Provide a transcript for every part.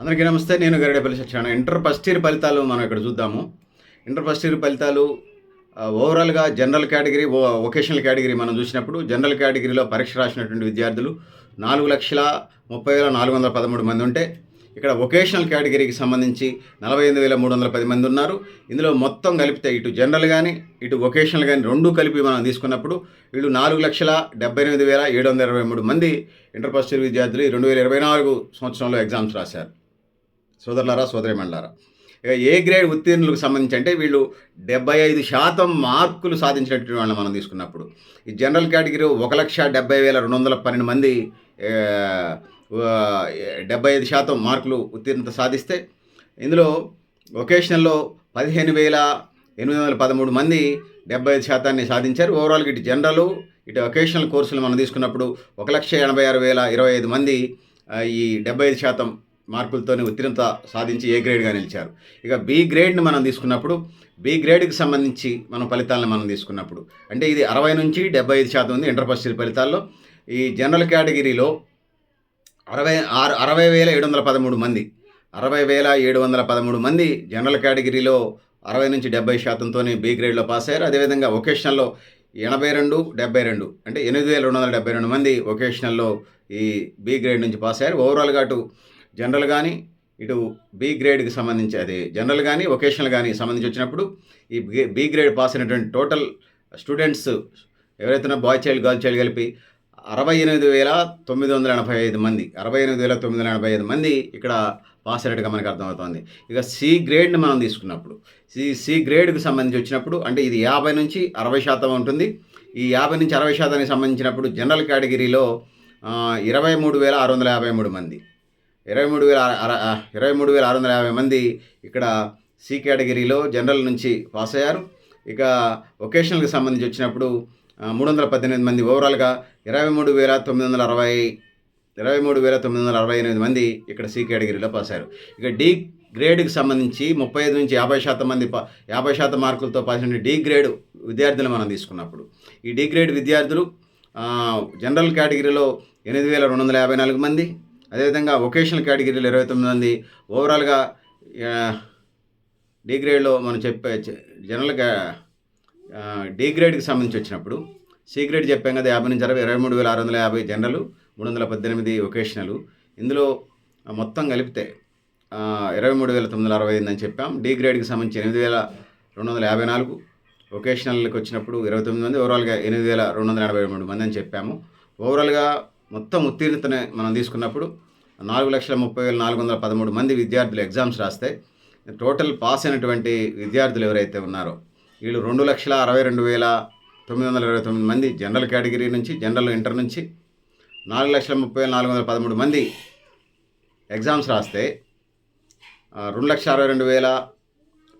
అందరికీ నమస్తే నేను Garidepalli Satyanarayana. Inter first year ఫలితాలు మనం ఇక్కడ చూద్దాము. ఇంటర్ ఫస్ట్ ఇయర్ ఫలితాలు ఓవరాల్గా జనరల్ కేటగిరీ ఓ వొకేషనల్ కేటగిరీ మనం చూసినప్పుడు జనరల్ కేటగిరీలో పరీక్ష రాసినటువంటి విద్యార్థులు నాలుగు లక్షల ముప్పై వేల నాలుగు వందల పదమూడు మంది ఉంటే ఇక్కడ వొకేషనల్ కేటగిరీకి సంబంధించి నలభై ఎనిమిది వేల మూడు వందల పది మంది ఉన్నారు. ఇందులో మొత్తం కలిపితే ఇటు జనరల్ కానీ ఇటు వొకేషనల్ కానీ రెండు కలిపి మనం తీసుకున్నప్పుడు వీళ్ళు నాలుగు లక్షల డెబ్బై ఎనిమిది వేల ఏడు వందల ఇరవై మూడు మంది ఇంటర్ ఫస్ట్ ఇయర్ విద్యార్థులు రెండు వేల ఇరవై నాలుగు సంవత్సరంలో ఎగ్జామ్స్ రాశారు. సోదరులారా సోదరిమండలారా ఇక ఏ గ్రేడ్ ఉత్తీర్ణులకు సంబంధించి అంటే వీళ్ళు డెబ్బై ఐదు శాతం మార్కులు సాధించినటువంటి వాళ్ళని మనం తీసుకున్నప్పుడు ఈ జనరల్ కేటగిరీ ఒక లక్ష డెబ్బై వేల రెండు వందల పన్నెండు మంది డెబ్బై ఐదు శాతం మార్కులు ఉత్తీర్ణత సాధిస్తే ఇందులో వొకేషనల్లో పదిహేను వేల ఎనిమిది వందల పదమూడు మంది డెబ్బై ఐదు శాతాన్ని సాధించారు. ఓవరాల్గా ఇటు జనరల్ ఇటు వొకేషనల్ కోర్సులు మనం తీసుకున్నప్పుడు ఒక లక్ష ఎనభై ఆరు వేల ఇరవై ఐదు మంది ఈ డెబ్బై ఐదు శాతం మార్కులతోనే ఉత్తీర్ణత సాధించి ఏ గ్రేడ్గా నిలిచారు. ఇక బి గ్రేడ్ని మనం తీసుకున్నప్పుడు బి గ్రేడ్కి సంబంధించి మనం ఫలితాలను మనం తీసుకున్నప్పుడు అంటే ఇది అరవై నుంచి డెబ్బై ఐదు శాతం ఉంది ఇంటర్ ఫస్ట్ ఇయర్ ఫలితాల్లో. ఈ జనరల్ కేటగిరీలో అరవై ఆరు అరవై వేల ఏడు వందల పదమూడు మంది అరవై వేల ఏడు వందల పదమూడు మంది జనరల్ కేటగిరీలో అరవై నుంచి డెబ్బై శాతంతోనే బి గ్రేడ్లో పాస్ అయ్యారు. అదేవిధంగా వొకేషనల్లో ఎనభై రెండు డెబ్బై రెండు అంటే ఎనిమిది వేల రెండు వందల డెబ్బై రెండు మంది వొకేషనల్లో ఈ బి గ్రేడ్ నుంచి పాస్ అయ్యారు. ఓవరాల్గా అటు జనరల్ కానీ ఇటు బి గ్రేడ్కి సంబంధించి అది జనరల్ కానీ వొకేషనల్ కానీ సంబంధించి వచ్చినప్పుడు ఈ బి- గ్రేడ్ పాస్ అయినటువంటి టోటల్ స్టూడెంట్స్ ఎవరైతే బాయ్ చైల్డ్ గర్ల్ చైల్డ్ కలిపి అరవై ఎనిమిది వేల తొమ్మిది వందల ఎనభై ఐదు మంది అరవై ఎనిమిది వేల తొమ్మిది వందల ఎనభై ఐదు మంది ఇక్కడ పాస్ అయినట్టుగా మనకు అర్థమవుతుంది. ఇక సి గ్రేడ్ని మనం తీసుకున్నప్పుడు సి సి గ్రేడ్కి సంబంధించి వచ్చినప్పుడు అంటే ఇది యాభై నుంచి అరవై శాతం ఉంటుంది. ఈ యాభై నుంచి అరవై శాతానికి సంబంధించినప్పుడు జనరల్ కేటగిరీలో ఇరవై మూడు వేల ఆరు వందల యాభై మూడు మంది. ఇరవై మూడు వేల ఇరవై మూడు వేల ఆరు వందల యాభై మంది ఇక్కడ సి కేటగిరీలో జనరల్ నుంచి పాస్ అయ్యారు. ఇక వొకేషనల్కి సంబంధించి వచ్చినప్పుడు మూడు వందల పద్దెనిమిది మంది ఓవరాల్గా ఇరవై మూడు వేల తొమ్మిది వందల అరవై ఇరవై మూడు వేల తొమ్మిది వందల అరవై ఎనిమిది మంది ఇక్కడ సి కేటగిరీలో పాస్ అయ్యారు. ఇక డి గ్రేడ్కి సంబంధించి ముప్పై ఐదు నుంచి యాభై శాతం మంది యాభై శాతం మార్కులతో పాస్ అయిన డి గ్రేడ్ విద్యార్థులు మనం తీసుకున్నప్పుడు. ఈ డి గ్రేడ్ విద్యార్థులు జనరల్ కేటగిరీలో ఎనిమిది వేల రెండు వందల యాభై నాలుగు మంది అదేవిధంగా వొకేషనల్ కేటగిరీలో ఇరవై తొమ్మిది మంది ఓవరాల్గా డిగ్రేడ్లో గ్రేడ్లో మనం చెప్పే జనరల్ జనరల్గా గ్రేడ్కి సంబంధించి వచ్చినప్పుడు సి గ్రేడ్ చెప్పాం కదా యాభై నుంచి అరవై ఇరవై మూడు వేల ఆరు వందల యాభై జనరల్ మూడు వందల పద్దెనిమిది వొకేషనల్ ఇందులో మొత్తం కలిపితే ఇరవై మూడు వేల తొమ్మిది వందల అరవై ఐదు అని చెప్పాం. డీ గ్రేడ్కి సంబంధించి ఎనిమిది వేల రెండు వందల యాభై నాలుగు వొకేషనల్కి వచ్చినప్పుడు ఇరవై తొమ్మిది మంది ఓవరాల్గా ఎనిమిది వేల రెండు వందల ఎనభై మూడు మంది అని చెప్పాము. ఓవరాల్గా మొత్తం ఉత్తీర్ణతనే మనం తీసుకున్నప్పుడు నాలుగు లక్షల ముప్పై వేల నాలుగు వందల పదమూడు మంది విద్యార్థులు ఎగ్జామ్స్ రాస్తే టోటల్ పాస్ అయినటువంటి విద్యార్థులు ఎవరైతే ఉన్నారో వీళ్ళు రెండు లక్షల అరవై రెండు వేల తొమ్మిది వందల ఇరవై తొమ్మిది మంది జనరల్ కేటగిరీ నుంచి జనరల్ ఇంటర్ నుంచి నాలుగు లక్షల ముప్పై వేల నాలుగు వందల పదమూడు మంది ఎగ్జామ్స్ రాస్తే రెండు లక్షల అరవై రెండు వేల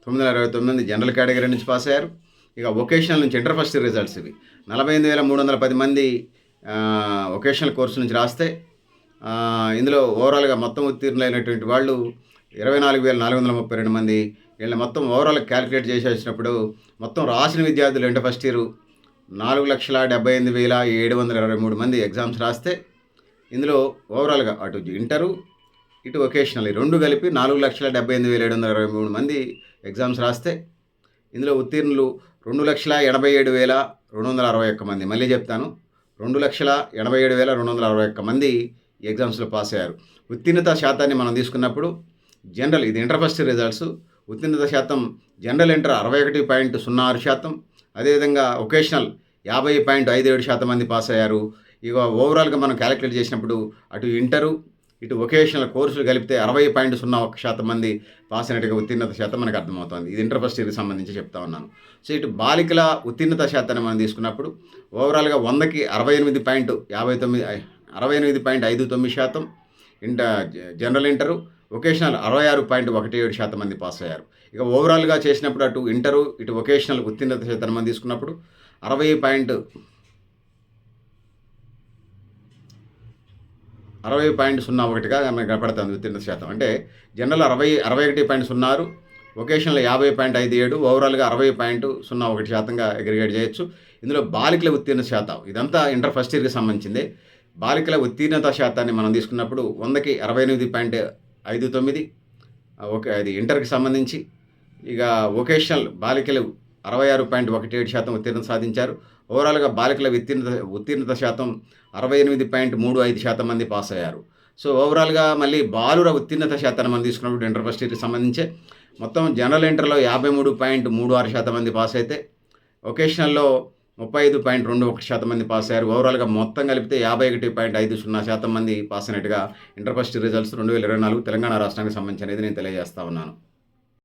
తొమ్మిది వందల ఇరవై తొమ్మిది మంది జనరల్ కేటగిరీ నుంచి పాస్ అయ్యారు. ఇక వొకేషనల్ నుంచి ఇంటర్ ఫస్ట్ రిజల్ట్స్ ఇవి. నలభై ఎనిమిది వేల మూడు వందల పది మంది వొకేషనల్ కోర్సు నుంచి రాస్తే ఇందులో ఓవరాల్గా మొత్తం ఉత్తీర్ణులైనటువంటి వాళ్ళు ఇరవై నాలుగు వేల నాలుగు వందల ముప్పై రెండు మంది. వీళ్ళని మొత్తం ఓవరాల్ క్యాలిక్యులేట్ చేసి వచ్చినప్పుడు మొత్తం రాసిన విద్యార్థులు అంటే ఫస్ట్ ఇయర్ నాలుగు లక్షల డెబ్బై ఎనిమిది వేల ఏడు వందల ఇరవై మూడు మంది ఎగ్జామ్స్ రాస్తే ఇందులో ఓవరాల్గా అటు ఇంటరు ఇటు వొకేషనల్ రెండు కలిపి నాలుగు లక్షల డెబ్బై ఎనిమిది వేల ఏడు వందల ఇరవై మూడు మంది ఎగ్జామ్స్ రాస్తే ఇందులో ఉత్తీర్ణులు రెండు లక్షల ఎనభై ఏడు వేల రెండు వందల అరవై ఒక్క మంది. మళ్ళీ చెప్తాను. రెండు లక్షల ఎనభై ఏడు వేల రెండు వందల అరవై ఒక్క మంది ఎగ్జామ్స్లో పాస్ అయ్యారు. ఉత్తీర్ణత శాతాన్ని మనం తీసుకున్నప్పుడు జనరల్ ఇది ఇంటర్ ఫస్ట్ రిజల్ట్స్. ఉత్తీర్ణత శాతం జనరల్ ఇంటర్ అరవై ఒకటి పాయింట్ సున్నా ఆరు శాతం. అదేవిధంగా ఒకేషనల్ యాభై పాయింట్ ఐదు ఏడు శాతం మంది పాస్ అయ్యారు. ఇక ఓవరాల్గా మనం క్యాలిక్యులేట్ చేసినప్పుడు అటు ఇంటరు ఇటు వొకేషనల్ కోర్సులు కలిపితే అరవై పాయింట్ సున్నా ఒక శాతం మంది పాస్ అయినట్టుగా ఉత్తీర్ణత శాతం మనకు అర్థమవుతుంది. ఇది ఇంటర్ ఫస్ట్ ఇయర్కి సంబంధించి చెప్తా ఉన్నాను. సో ఇటు బాలికల ఉత్తీర్ణత శాతాన్ని మనం తీసుకున్నప్పుడు ఓవరాల్గా వందకి అరవై ఎనిమిది పాయింట్ యాభై తొమ్మిది అరవై ఎనిమిది పాయింట్ ఐదు తొమ్మిది శాతం ఇంట జనరల్ ఇంటరు వొకేషనల్ అరవై ఆరు పాయింట్ ఒకటి ఏడు శాతం మంది పాస్ అయ్యారు. ఇక ఓవరాల్గా చేసినప్పుడు అటు ఇంటరు ఇటు వొకేషనల్ ఉత్తీర్ణత శాతాన్ని మనం తీసుకున్నప్పుడు అరవై పాయింట్ అరవై పాయింట్ సున్నా ఒకటిగా మనకు కనపడుతుంది ఉత్తీర్ణ శాతం. అంటే జనరల్ అరవై అరవై ఒకటి పాయింట్ సున్నారు వొకేషనల్ యాభై పాయింట్ ఐదు ఏడు ఓవరాల్గా అరవై పాయింట్ సున్నా ఒకటి శాతంగా అగ్రిగేట్ చేయొచ్చు. ఇందులో బాలికల ఉత్తీర్ణ శాతం ఇదంతా ఇంటర్ ఫస్ట్ ఇయర్కి సంబంధించింది. బాలికల ఉత్తీర్ణత శాతాన్ని మనం తీసుకున్నప్పుడు వందకి అరవై ఎనిమిది పాయింట్ ఐదు తొమ్మిది ఓకే అది ఇంటర్కి సంబంధించి. ఇక వొకేషనల్ బాలికలు అరవై ఆరు పాయింట్ ఒకటి ఏడు శాతం ఉత్తీర్ణత సాధించారు. ఓవరాల్గా బాలికల ఉత్తీర్ణత ఉత్తీర్ణత శాతం అరవై ఎనిమిది పాయింట్ మూడు ఐదు శాతం మంది పాస్ అయ్యారు. సో ఓవరాల్గా మళ్ళీ బాలుర ఉత్తీర్ణత శాతాన్ని మనం తీసుకున్నప్పుడు ఇంటర్ ఫస్ట్ ఇయర్కి సంబంధించే మొత్తం జనరల్ ఇంటర్లో యాభై మూడు పాయింట్ మూడు ఆరు శాతం మంది పాస్ అయితే వొకేషనల్లో ముప్పై ఐదు పాయింట్ రెండు ఒకటి శాతం మంది పాస్ అయ్యారు. ఓవరాల్గా మొత్తం కలిపితే యాభై ఒకటి పాయింట్ ఐదు సున్నా శాతం మంది పాస్ అయినట్టుగా ఇంటర్ ఫస్ట్ రిజల్ట్స్ రెండు వేల ఇరవై నాలుగు తెలంగాణ రాష్ట్రానికి సంబంధించినది నేను తెలియజేస్తా ఉన్నాను.